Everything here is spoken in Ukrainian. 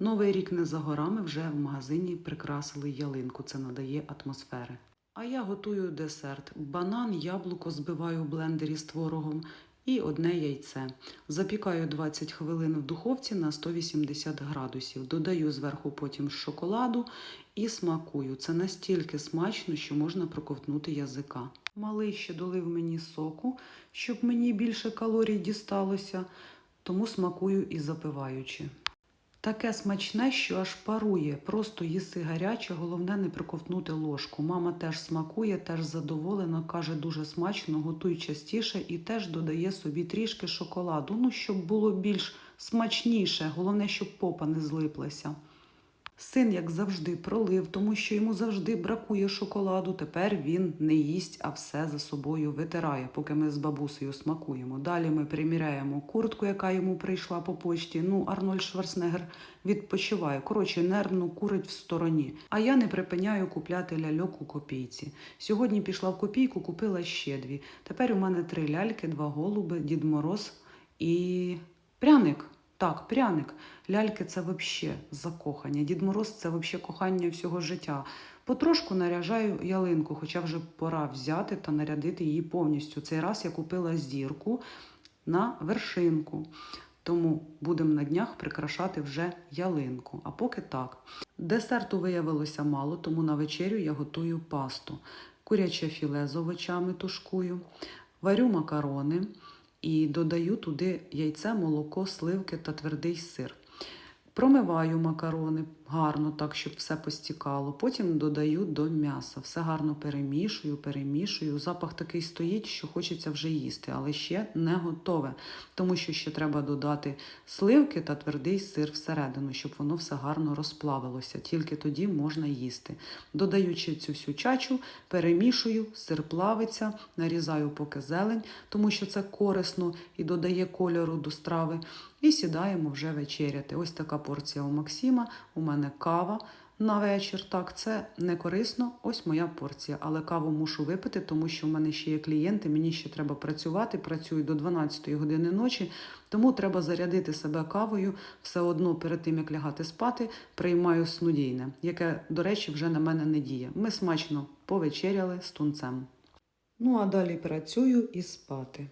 Новий рік не за горами вже в магазині прикрасили ялинку. Це надає атмосфери. А я готую десерт. Банан, яблуко збиваю в блендері з творогом і одне яйце. Запікаю 20 хвилин в духовці на 180 градусів. Додаю зверху потім шоколаду і смакую. Це настільки смачно, що можна проковтнути язика. Малий ще долив мені соку, щоб мені більше калорій дісталося, тому смакую і запиваючи. Таке смачне, що аж парує. Просто їси гаряче, головне не приковтнути ложку. Мама теж смакує, теж задоволена, каже дуже смачно, готуй частіше і теж додає собі трішки шоколаду. Ну, щоб було більш смачніше, головне, щоб попа не злиплася. Син, як завжди, пролив, тому що йому завжди бракує шоколаду. Тепер він не їсть, а все за собою витирає, поки ми з бабусею смакуємо. Далі ми приміряємо куртку, яка йому прийшла по почті. Ну, Арнольд Шварценеггер відпочиває. Коротше, нервно курить в стороні. А я не припиняю купляти ляльок у копійці. Сьогодні пішла в копійку, купила ще дві. Тепер у мене три ляльки, два голуби, Дід Мороз і пряник. Так, пряник. Ляльки це взагалі закохання. Дід Мороз це взагалі кохання всього життя. Потрошку наряжаю ялинку, хоча вже пора взяти та нарядити її повністю. Цей раз я купила зірку на вершинку. Тому будемо на днях прикрашати вже ялинку. А поки так. Десерту виявилося мало, тому на вечерю я готую пасту. Куряче філе з овочами тушкую, варю макарони і додаю туди яйце, молоко, сливки та твердий сир. Промиваю макарони гарно, так, щоб все постікало. Потім додаю до м'яса. Все гарно перемішую, перемішую. Запах такий стоїть, що хочеться вже їсти, але ще не готове, тому що ще треба додати сливки та твердий сир всередину, щоб воно все гарно розплавилося. Тільки тоді можна їсти. Додаючи цю всю чачу, перемішую, сир плавиться, нарізаю поки зелень, тому що це корисно і додає кольору до страви. І сідаємо вже вечеряти. Ось така порція у Максима. У мене кава на вечір. Так, це не корисно. Ось моя порція. Але каву мушу випити, тому що в мене ще є клієнти. Мені ще треба працювати. Працюю до 12 години ночі, тому треба зарядити себе кавою. Все одно перед тим як лягати спати, приймаю снодійне, яке, до речі, вже на мене не діє. Ми смачно повечеряли з тунцем. Ну а далі працюю і спати.